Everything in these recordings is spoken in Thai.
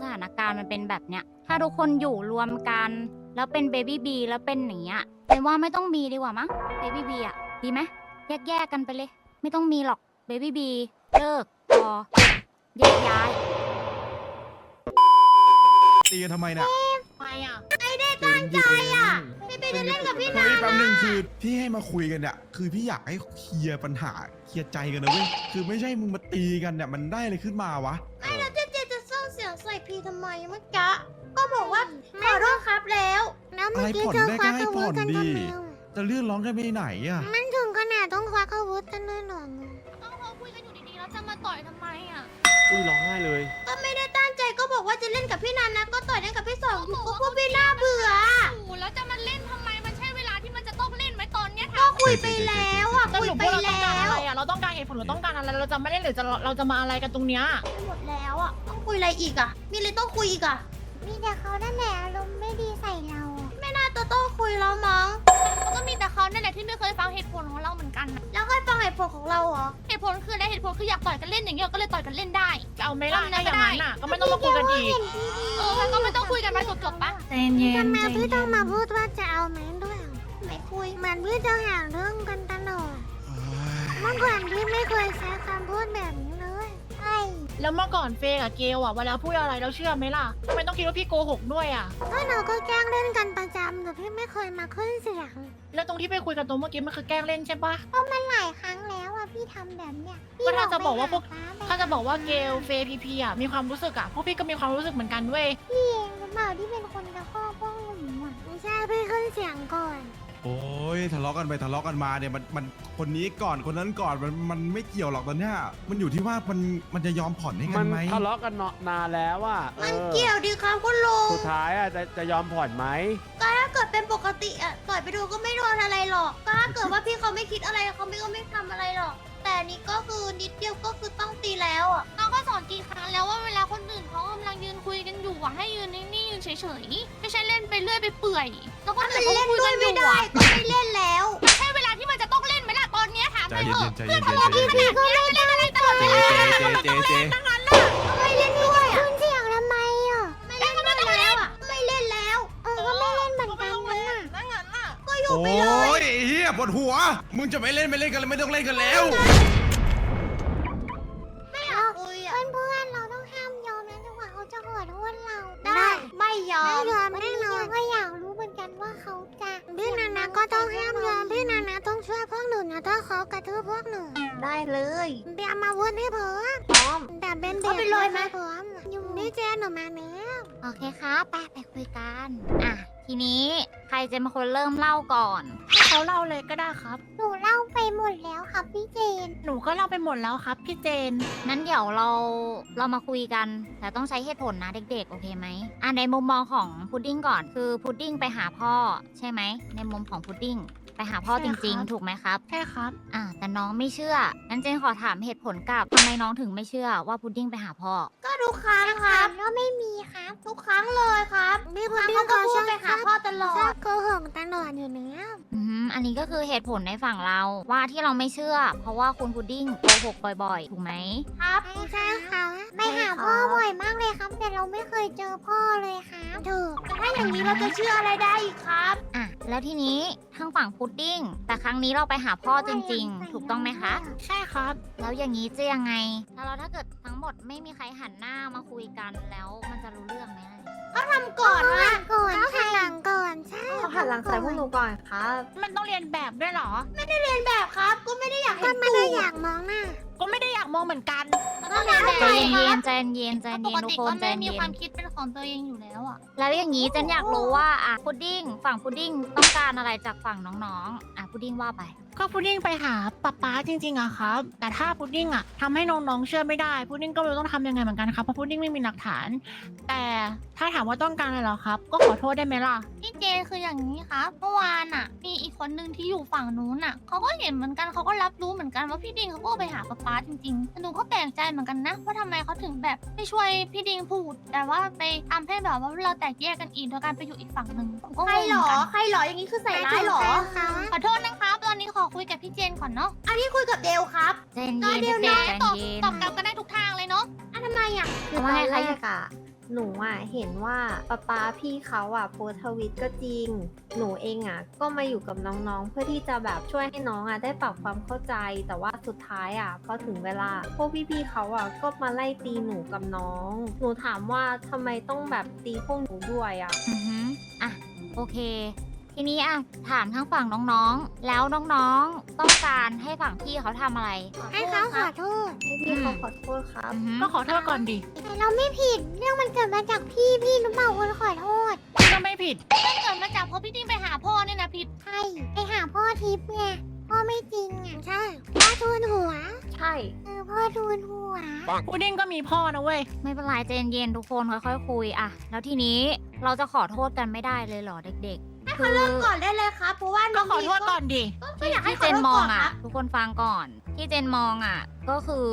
สถานการณ์มันเป็นแบบเนี้ย ถ้าทุกคนอยู่รวมกัน แล้วเป็นเบบี้บีแล้วเป็นอย่างเงี้ยเป็นว่าไม่ต้องมีดีกว่ามั้งเบบี้บีอะดีไหมแยกแยกๆกันไปเลย ไม่ต้องมีหรอกเบบี้บีเลิกพอแยกย้าย ตีกันทำไมเนี่ยไปอะไม่ได้ตั้งใจอะพี่ไปเล่นกับพี่เฮ้นายแป๊บนึงคือที่ให้มาคุยกันเนี่ยคือพี่อยากให้เคลียร์ปัญหาเคลียร์ใจกันนะเว้ยคือไม่ใช่มึงมาตีกันเนี่ยมันได้อะไรขึ้นมาวะ ไม่แล้วเจ๊เจจะเศร้าเสียง ใส่พี่ทำไมเมื่อกี้ก็บอกว่าขอโทษครับแล้ว แล้วอะเมื่อไรกี้ผ่อนเจอได้คก็วักให้อาวุผ่อธนกันดีทำไมอะจะเลื่อนร้องกันไปไหนอะ มันถึงขนาดต้องควักอาวุธกันด้วยเหรอต้องเราคุยกันอยู่ดีๆแล้วจะมาต่อยทำไมอะ อุ้ยร้องไห้เลย ก็ไม่ได้ตั้งใจก็บอกว่าจะเล่นกับพี่นันนะก็ต่อยเล่นกับพี่สองอยู่ก็พวกพี่น่าเบื่อโอ้แล้วจะมาเล่นทำไมมันใช่เวลาที่มันจะต้องเล่นไหมตอนเนี้ยก็คุยไปแล้วอะสคุยรุปไปว่าเราต้องแล้การวอะไรอะเราต้องการเหตุผลหรือต้องการอะไร เราจะไม่เล่นหรือจะเราจะมาอะไรกันตรงเนี้ยไปหมดแล้วอะ ต้องคุยอะไรอีกอะ มีอะไรต้องคุยอีกอะ มีแต่เขานั่นแหละอารมณ์ไม่ดีใส่เราอะไม่น่าจะต้องคุยแล้วมั้งมันก็มีแต่เขานั่นแหละที่ไม่เคยฟังเหตุผลของเราเหมือนกันน่ะแล้วให้ฟังเหตุผลของเราเหรอ เหตุผลคืออะไรเหตุผลคืออยากต่อยกันเล่นอย่างเงี้ยก็เลยต่อยกันเล่นได้ จะเอาไหม่ล่ะทำอะไรถ้าอย่างนั้นก็ได้น่ะก็ไม่ต้องมาคุยกันอีก เออก็ไม่ต้องคุยกันไปจบๆปะ ใจเย็นทำไมพี่ต้องมาพูดว่าจะเอาไหมด้วยอะไม่คุย เหมือนพี่จะหาเรื่องกันตลอดเมื่อก่อนพี่ไม่เคยใช้คำพูดแบบนี้เลยใช่ แล้วเมื่อก่อนเฟย์กับเกลอะเวลาพูดอะไรเราเชื่อไหมล่ะทำไมต้องคิดว่าพี่โกหกด้วยอะก็เราก็แกล้งเล่นกันประจำแต่พี่ไม่เคยมาขึ้นเสียงแล้วตรงที่ไปคุยกันตรงเมื่อกี้มันคือแกล้งเล่นใช่ปะ เพราะมันหลายครั้งแล้วอะพี่ทำแบบเนี้ยพี่ก็ถ้าจะบอกว่าพวก ไปหป๊ถ้าจะบอกว่าเกลเฟย์พีพีอะมีความรู้สึกอะพวกพี่ก็มีความรู้สึกเหมือนกันเว้ย พี่เองหรือเปล่าที่เป็นคนตะคอกพวกหนูอะไม่ใช่พี่ขึ้นเสียงก่อน โอ้ยทะเลาะกันไปทะเลาะกันมาเนี่ยมันมันคนนี้ก่อนคนนั้นก่อนมันมันไม่เกี่ยวหรอกตอนเนี้ยมันอยู่ที่ว่ามันมันจะยอมผ่อนให้กัมันนไหมทะเลาะกันเนาะนานแล้วอะมันออเกี่ยวดีครับคุณลุงสุดท้ายอะจะจะยอมผ่อนไหมก็ถ้าเกิดเป็นปกติอะต่อยไปดูก็ไม่โดนอะไรหรอก ก็ถ้าเกิดว่าพี่เขาไม่คิดอะไรเขาไม่ก็ไม่ทำอะไรหรอก แต่อันนี้ก็คือนิดเดียวก็คือต้องตีแล้วอะน้องก็สอนกี่ครั้งแล้วว่าเวลาคนอื่นเขากำลังยืนคุยกันอยู่อะให้ยืนนิ่งๆยืนเฉยๆไม่ใช่เล่นไปเรื่อยไปเปื่อย แล้วคนถ้าอื่มันนเขาเล่นคุยด้วกัยน อไม่ยู่ได้อะก็ไม่เล่นแล้วใช่เวลาที่มันจะต้องเล่นไหมล่ะตอนเนี้ยถามใจไปเถเย็อะนๆใจเย็นๆใจเย็นๆ พี่ก็เล่นได้อะไรตลอดเวลาเจเจเจเจไม่เล่นด้วยอะขึ้นเสียงทำไมอะไม่เล่นด้วยแล้วอะไม่เล่นแล้ว เออก็ไม่เล่นเหมือนกันนั่นน่ะนั่นงั้นน่ะก็อยู่โอ้ไปเลยยไอ้เฮียปวดหัว มึงจะไม่เล่นไม่เล่นกันเลยไม่ต้องเล่นกันแล้ว ไปเลยไหมพร้อมอยู่นี่เจนหนูมาแล้วโอเคครับไปไปคุยกันอะทีนี้ใครจะเป็นคนเริ่มเล่าก่อน ให้เขาเล่าเลยก็ได้ครับ หนูเล่าไปหมดแล้วค่ะพี่เจน หนูก็เล่าไปหมดแล้วครับพี่เจน นั้นเดี๋ยวเราเรามาคุยกัน แต่ต้องใช้เหตุผลนะเด็กๆ โอเคไหมอะในมุมมองของพุดดิ้งก่อนคือพุดดิ้งไปหาพ่อใช่ไหมในมุมของพุดดิ้ง ไปหาพ่อใช่จครับริง ๆ ถูกไหมครับ ใช่ครับ อะแต่น้องไม่เชื่องั้นเจนขอถามเหตุผลกลับทำไมน้องถึงไม่เชื่อว่าพุดดิ้งไปหาพ่อ ก็ทุกครั้งครับก็ไม่มีครับทุกครั้งเลยครับพี่ทุกพุคดรั้งดิ้งเขาก็เขาพูชดอบไปหาพ่อตลอชอดบโกหกตลอดอยู่แล้ว อืมอันนี้ก็คือเหตุผลในฝั่งเราว่าที่เราไม่เชื่อ เพราะว่าคุณพุดดิ้งโกหกบ่อยๆ ถูกไหม ครับใช่ค่ะไปหาพ่อบ่อยมากเลยครับ แต่เราไม่เคยเจอพ่อเลยครับถูกแต่ถ้าอย่างนี้เราจะเชื่ออะไรได้อีกครับ อะ แล้วทีนี้ ทางฝั่งพุดดิ้ง แต่ครั้งนี้เราไปหาพ่อจริง ๆ ถูกต้องไหมคะ ใช่ครับ แล้วอย่างนี้จะยังไง แล้วถ้าเกิดทั้งหมดไม่มีใครหันหน้ามาคุยกันแล้วมันจะรู้เรื่องไหมล่ะเขาทำก่อนเขานะหันก่อนหันหลังก่อนใช่เขาหันหลังใส่พวกหนูก่อนครับ มันต้องเรียนแบบด้วยเหรอเรียนแบบครับ ก็ไม่ได้อยากก็เห็นไม่ตูได้ดอยากมองหน้า ก็ไม่ได้อยากมองเหมือนกันต้องเรียนแบบใจเย็นๆใจเย็นๆใจปเย็กนๆทุติกคก็นใจไม่มีเย็ควานมคิดเป็นของตัวเองอยู่แล้วอะๆแล้วอย่างนี้จันอยากรู้ว่าอะพุดดิ้งฝั่งพุดดิ้งต้องการอะไรจากฝั่งน้องๆอะพุดดิ้งว่าไป ก็พุดดิ้งไปหาป๊าป๊าจริงๆอะครับ แต่ถ้าพุดดิ้งอะทำให้น้องๆเชื่อไม่ได้พุดดิ้งก็ไม่รู้ต้องทำยังไงเหมือนกันครับเพราะพุดดิ้งไม่มีหลักฐาน แต่ถ้าถามว่าต้องการอะไรเหรอครับ ก็ขอโทษได้ไหมล่ะพี่เจนคืออย่างนี้ครับเมื่อวานอะ มีอีกคนนึงที่อยู่ฝั่งนู้นอะเขาก็เห็นเหมือนกันเขาก็รับรู้เหมือนกันว่าพี่ดิงเขาก็ไปหาป๊าป๊าจริงๆแต่หนูก็แปลกใจเหมือนกันนะว่าทำไมเขาถึงแบบไม่ช่วยพี่ดิงพูด แต่ว่าไปทำให้แบบว่าเราแตกแยกกันอีกโดยการไปอยู่อีกฝั่งหนึ่งผมก็ใครงงหรเหมืออนกันใครหรออย่างนี้คือใส่ร้ายหรอเขาขอโทษนะครับตอนนี้ขอคุยกับพี่เจนก่อนเนาะอันนี้คุยกับเดลครับ ใจเย็นๆเดี๋ยวนะเด็กๆใจตอบเย็นตอบกลับกันได้ทุกทางเลยเนาะอันทำไมอะคือตอนแรกอะ หนูอะเห็นว่าป้าป้าพี่เขาอะโพสต์ทวิตก็จริง หนูเองอะก็มาอยู่กับน้องๆ เพื่อที่จะแบบช่วยให้น้องอะได้ปรับความเข้าใจ แต่ว่าสุดท้ายอะพอถึงเวลา พวกพี่ๆเขาอะก็มาไล่ตีหนูกับน้อง หนูถามว่าทำไมต้องแบบตีพวกหนูด้วยอะ อือฮึอะ โอเค ทีนี้อะถามทั้งฝั่งน้องๆ แล้วน้องๆ ต้องการให้ฝั่งพี่เขาทำอะไร ให้เขาขอโทษให้พี่เขาขอโทษครับ อือฮึก็ขอโทษก่อนดิแต่เราไม่ผิด เรื่องมันเกิดมาจากพี่พี่หรือเปล่าคนขอโทษพี่ก็ไม่ผิด มันเกิดมาจากเพราะพี่ดิ้งไปหาพ่อเนี่ยนะผิด ใช่ไปหาพ่อทิพย์ไงพ่อไม่จริงอะใช่พ่อทูนหัวใช่ เออพ่อทูนหัวพุดดิ้งก็มีพ่อนะเว้ย ไม่เป็นไรใจเย็นๆทุกคนค่อยๆคุยอะแล้วทีนี้เราจะขอโทษกันไม่ได้เลยเหรอเด็ก ๆคือก่อนได้เลยครับเพราะว่าก็น้งขอโทษก่อนดิ ก็อยากให้ที่ขเจอโทนษมอก่งอนคอะ รับทุกคนฟังก่อน ที่เจนมองอะ ก็คือ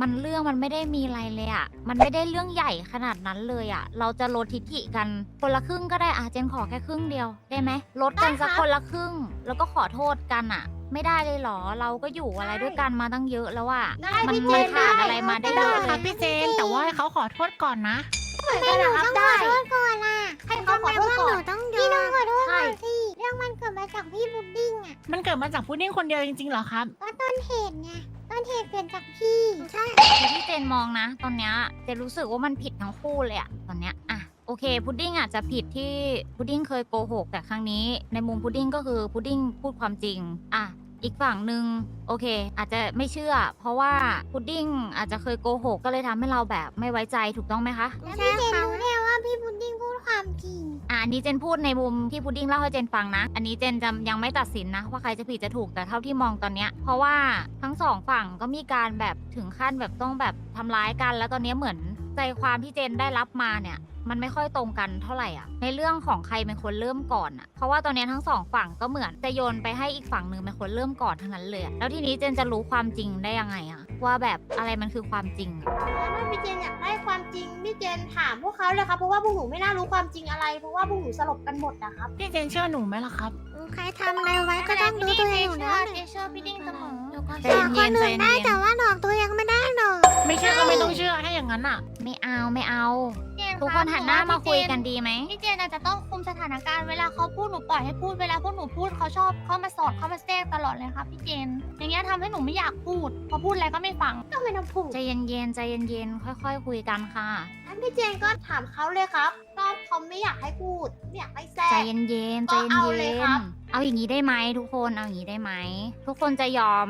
มันเรื่องมันไม่ได้มีอะไรเลยอะ มันไม่ได้เรื่องใหญ่ขนาดนั้นเลยอะ เราจะลดทิฐิกันคนละครึ่งก็ได้อะเจนขอแค่ครึ่งเดียวได้ไหมลดกันสักคนละครึ่ง แล้วก็ขอโทษกันอะ ไม่ได้เลยเหรอเราก็อยู่อะไรด้วยกันมาตั้งเยอะแล้วอะได้มันพี่เจมันนผ่านได้อะไรมาได้ได้เยอะเลค่ะยพี่เจน แต่ว่าให้เขาขอโทษก่อนนะ เหมือนไม่กันหนูนะครับต้องขได้อโทษก่อนล่ะให้เขาขอโทษก่อนทำไมพวหนูต้องยอมพี่ต้องขอโทษใช่ก่อนสิเรื่องมันเกิดมาจากพี่บุดดิ้งอะ มันเกิดมาจากพุดดิ้งคนเดียวจริงๆเหรอครับ ก็ต้นเหตุไง ต้นเหตุเกิดจากพี่ ใช่คือที่เจนมองนะ ตอนเนี้ยเจนรู้สึกว่ามันผิดทั้งคู่เลยอะตอนเนี้ยอะโอเค พุดดิ้งอาจจะผิดที่พุดดิ้งเคยโกหกแต่ครั้งนี้ ในมุมพุดดิ้งก็คือพุดดิ้งพูดความจริงอะ อีกฝั่งหนึ่งโอเค อาจจะไม่เชื่อ เพราะว่าพุดดิ้งอาจจะเคยโกหกก็เลยทำให้เราแบบไม่ไว้ใจถูกต้องไหมคะแล้วพี่เจนรู้ได้ว่าพี่บุดดิ้งพูดความจริง อะอันนี้เจนพูดในมุมที่พุดดิ้งเล่าให้เจนฟังนะ อันนี้เจนจะยังไม่ตัดสินนะ ว่าใครจะผิดจะถูกแต่เท่าที่มองตอนเนี้ย เพราะว่าทั้งสองฝั่งก็มีการแบบถึงขั้นแบบต้องแบบทำร้ายกัน แล้วตอนเนี้ยเหมือน ใจความที่เจนได้รับมาเนี่ย มันไม่ค่อยตรงกันเท่าไหร่อะในเรื่องของใครเป็นคนเริ่มก่อนอะเพราะว่าตอนเนี้ยทั้งสองฝั่งก็เหมือนจะโยนไปให้อีกฝั่งหนึ่งเป็นคนเริ่มก่อนทั้งนั้นเลยอะแล้วทีนี้เจนจะรู้ความจริงได้ยังไงอะว่าแบบอะไรมันคือความจริงอะแล้วถ้าพี่เจนอยากได้ความจริงพี่เจนถามพวกเขาเลยครับเพราะว่าพวกหนูไม่น่ารู้ความจริงอะไร เพราะว่าพวกหนูสลบกันหมดนะครับ พี่เจนเชื่อหนูไหมล่ะครับ ใครทำอะไรไว้ก็ต้องดูตัวเองอยู่เชื่แล้อวเจเชื่อพี่ดิ้งเสมอใจหลอกคเย็นนๆใจอื่นได้เย็นแต่ว่าหลอกตัวเองไม่ได้หรอกไม่เชื่อก็ไม่ต้องเชื่อถ้าอย่า งนั้นอะๆไม่เอาไม่เอา เจนทุกรับคนหันหน้ามาคุยกันพี่เจดีไหม พี่เจนอาจจะต้องคุมสถานการณ์เวลาเขาพูดหนูปล่อยให้พูดเวลาพวกหนูพูดเขาชอบเข้ามาสอดเข้ามาแทรกตลอดเลยครับพี่เจน อย่างเงี้ยทำให้หนูไม่อยากพูดพอพูดอะไรก็ไม่ฟังก็ไม่ต้องพูดใจเย็นๆใจเย็นๆค่อย ๆ คุยกันค่ะ งั้นพี่เจนก็ถามเขาเลยครับก็เขาไม่อยากให้พูดไม่อยากให้แทรใจก เย็นๆใจก็เอาเลเย็ยครันบๆเอาอย่างนี้ได้ไหมทุกคนเอาอย่างนี้ได้ไหมทุกคนจะยอม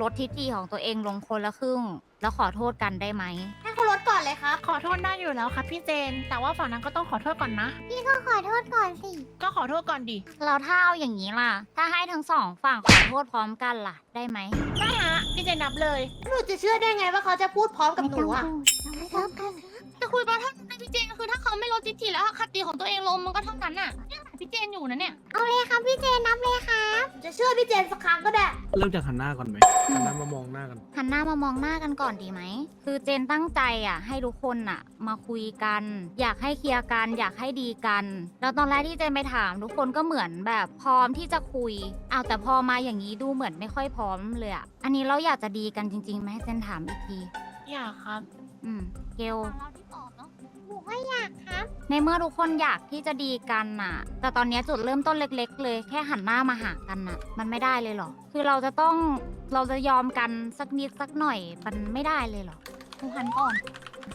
ลดทิฐิของตัวเองลงคนละครึ่ง แล้วขอโทษกันได้ไหมให้เขาลดก่อนเลยครับ ขอโทษได้อยู่แล้วครับพี่เจน แต่ว่าฝั่งนั้นก็ต้องขอโทษก่อนนะ พี่ก็ขอโทษก่อนสิ ก็ขอโทษก่อนดิเราถ้าเอาอย่างนี้ล่ะ ถ้าให้ทั้งสองฝั่งขอโทษพร้อมกันล่ะ ได้ไหม ได้ฮะพี่เจนนับเลย หนูจะเชื่อได้ไงว่าเขาจะพูดพร้อมกับไม่หต้นูองอะพูดไม่ต้องพูดจะคุยมาเท่านั้ นนะพี่เจนคือถ้าเขาไม่ลดทิฐิแล้วอคติของตัวเองลงมันก็เท่านั้นน่ะเนี่ยพี่เจนอยู่นะเนี่ยเอาเลยครับพี่เจนนับเลยครับจะเชื่อพี่เจนสักครั้งก็ได้ เริ่มจากหันหน้าก่อนไหมหันหน้ามามองหน้ากัน หันหน้ามามองหน้ากันก่อนดีไหม คือเจนตั้งใจอะ ให้ทุกคนอะ มาคุยกัน อยากให้เคลียร์กัน อยากให้ดีกัน แล้วตอนแรกที่เจนไปถาม ทุกคนก็เหมือนแบบพร้อมที่จะคุย เอาวแต่พอมาอย่างนี้ดูเหมือนไม่ค่อยพร้อมเลยอะ อันนี้เราอยากจะดีกันจริงๆไหมเจนถามอีกที อยากครับ อืม เกล นาะหนูก็อยากครับ ในเมื่อทุกคนอยากที่จะดีกันน่ะ แต่ตอนนี้จุดเริ่มต้นเล็ก ๆ เลยแค่หันหน้ามาหากันน่ะ มันไม่ได้เลยเหรอ คือเราจะต้องเราจะยอมกันสักนิดสักหน่อยมันไม่ได้เลยเหรอ หนูหันก่อน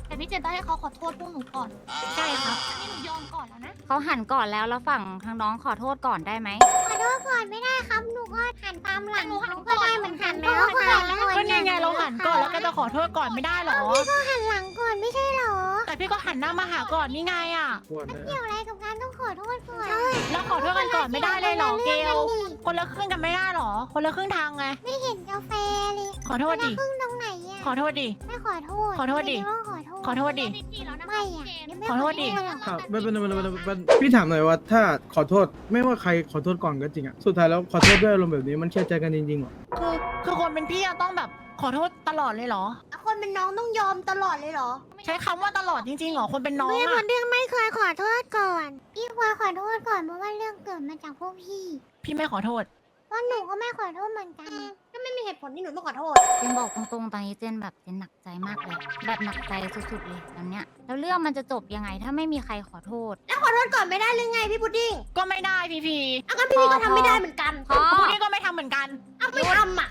แต่พี่เจนต้องให้เขาขอโทษพวกหนูก่อนใช่ครับ อันนี้หนูยอมก่อนแล้วนะ เขาหันก่อนแล้วแล้วฝั่งทางน้องขอโทษก่อนได้ไหม ขอโทษก่อนไม่ได้ครับหนูก็หันตามหลังหนูหันเขาก็ได้เหมือนกันก่แล้อนวหนูหันแล้ว ก็นี่ไงเราหันก่อนแล้วก็จะขอโทษก่อนไม่ได้เหรอก็หันหลังก่อนไม่ใช่เหรอแต่พี่ก็หันหน้ามาหาก่อนนี่ไงอะ ควรนะ เกี่ยวอะไรกับการต้องขอโทษก่อนแล้วขอโทษกันก่อนไม่ได้เลยเหรอเกลคนละเรื่องกันดิคนละครึ่งกันไม่ได้เหรอ คนละครึ่งทางไง ไม่เห็นกาแฟเลยขอโทษดิ ครึ่งตรงไหนอะขอโทษดิ ไม่ขอโทษขอโทษดิ ไม่ไว่าขอโทษ ขอโทษดิทิฐิแล้วนะคะไม่พี่อะเจนยังไม่ขอโทษดิหรอกครับไม่เป็นไรไม่เป็นไรไม่เป็นไรพี่ถามหน่อยว่าถ้าขอโทษไม่ว่าใครขอโทษก่อนก็จริงอะสุดท้ายแล้วขอโทษด้วยอารมณ์แบบนี้มันเชื่อใจกันจริงๆเหรอคือคือคนเป็นพี่อะต้องแบบขอโทษตลอดเลยเหรอ คนเป็นน้องต้องยอมตลอดเลยเหรอใช้คำว่าตลอดจริงๆเหรอคนเป็นน้องเมื่อคอะนเรื่องไม่เคยขอโทษก่อน พี่ควรขอโทษก่อนเพราะว่าเรื่องเกิดมาจากพวกพี่ พี่ไม่ขอโทษ เพราะหนูก็ไม่ขอโทษเหมือนกัน ก็ไม่มีเหตุผลที่หนูต้องขอโทษ เจนบอกตรงๆ ตอนนี้เจนแบบเจนหนักใจมากเลย แบบหนักใจสุดๆเลยตอนเนี้ย แล้วเรื่องมันจะจบยังไงถ้าไม่มีใครขอโทษ แล้วขอโทษก่อนไม่ได้หรือไงพี่พุดดิ้งก็ไม่ได้พี่พีอ้าวก็พี่พี่ก็ทำไม่ได้เหมือนกันพอพุดดิ้งก็ไม่ทำเหมือนกันอ้าวไม่ทำอะ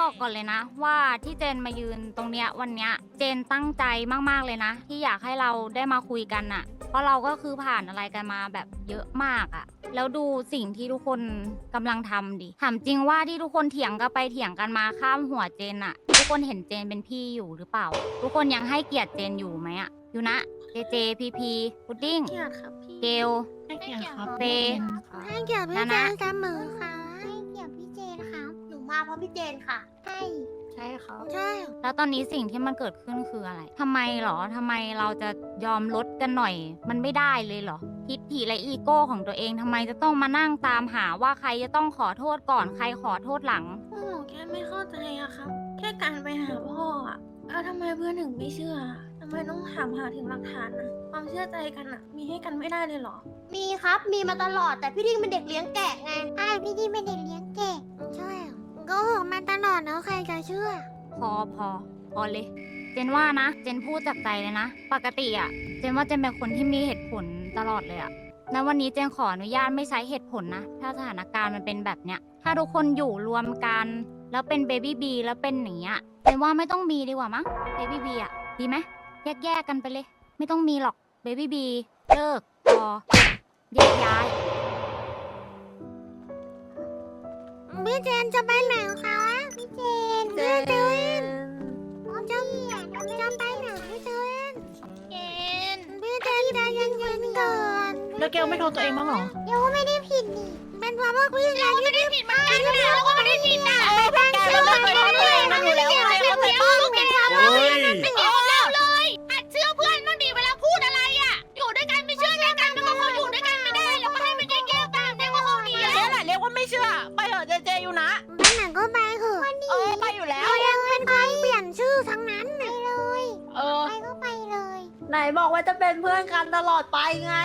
บอกก่อนเลยนะ ว่าที่เจนมายืนตรงเนี้ยวันเนี้ยเจนตั้งใจมากๆเลยนะ ที่อยากให้เราได้มาคุยกันน่ะเพราะเราก็คือผ่านอะไรกันมาแบบเยอะมากอะแล้วดูสิ่งที่ทุกคนกำลังทำดิถามจริงว่าที่ทุกคนเถียงกันไปเถียงกันมาข้ามหัวเจนอะทุกคนเห็นเจนเป็นพี่อยู่หรือเปล่า ทุกคนยังให้เกียรติเจนอยู่ไหมอะอยู่นะเจเจพีพีพุดดิ้งเกียรติครับพี่เกลให้เกียรติครับเฟย์ให้เกียรติพี่นะเจนะนเสมอค่ะ มาเพราะพี่เจนค่ะ ใช่ ใช่ครับใช่ แล้วตอนนี้สิ่งที่มันเกิดขึ้นคืออะไรทำไมหรอทำไมเราจะยอมลดกันหน่อย มันไม่ได้เลยเหรอ ทิฐิและอีโก้ของตัวเองทำไมจะต้องมานั่งตามหาว่าใครจะต้องขอโทษก่อนใครขอโทษหลัง พวกหนูแค่ไม่เข้าใจอะครับ แค่การไปหาพ่ออะแล้วทำไมเพื่อนถึงไม่เชื่อทำไมต้องถามหาถึงหลักฐานอะความเชื่อใจกันอะมีให้กันไม่ได้เลยเหรอ มีครับ มีมาตลอดแต่พี่ดิ้งเป็นเด็กเลี้ยงแกะไงใช่พี่ดีเป็นเด็กเลี้ยงเก่งใช่ โก็หกมาตลอดแล้วใครจะเชื่อ พอพอพอเลย เจนว่านะ เจนพูดจากใจเลยนะ ปกติอะเจนว่าเจนเป็นคนที่มีเหตุผลตลอดเลยอะณวันนี้เจนขออนุญาตไม่ใช้เหตุผลนะ ถ้าสถานการณ์มันเป็นแบบเนี้ย ถ้าทุกคนอยู่รวมกัน แล้วเป็นเบบี้บีแล้วเป็นอย่างเงี้ยเจนว่าไม่ต้องมีดีกว่ามั้ง เบบี้บีอะดีไหมแยกแยกกันไปเลย ไม่ต้องมีหรอก เบบี้บีเลิกพอแยกย้าย พี่เจนจะไปไหน เจนเจพี่เจนจะจะไปไหนพี่เจนเกณฑ์พี่เจนใจเย็นๆก่อนแล้วเกลไม่โทษตัวเองบ้างเหรอเดี๋ยวไม่ได้ผิดนี่เป็นเพราะว่าพี่เจนที่ได้ผิดมันกันนะเราก็ไม่ได้ผิดนะแกเราไม่ได้ผิดมันไม่ได้เกี่ยวกับเป็นพี่องเป็นเพราะว่าโอ้ยไม่เกี่ยวกับเราเลยหัดเชื่อเพื่อนบ้างดิเวลาพูดอะไรอะ อยู่ด้วยกันไม่เชื่อใจกันแล้วก็เขาอยู่ด้วยกันไม่ได้แล้วก็ให้มันแยกๆกันได้ก็คงดีเจ๊แหละเรียกว่าไม่เชื่อ ไปเถอะเจเจอยู่นะไปไหนก็ไปเถ บอกว่าจะเป็นเพื่อนกันตลอดไปไง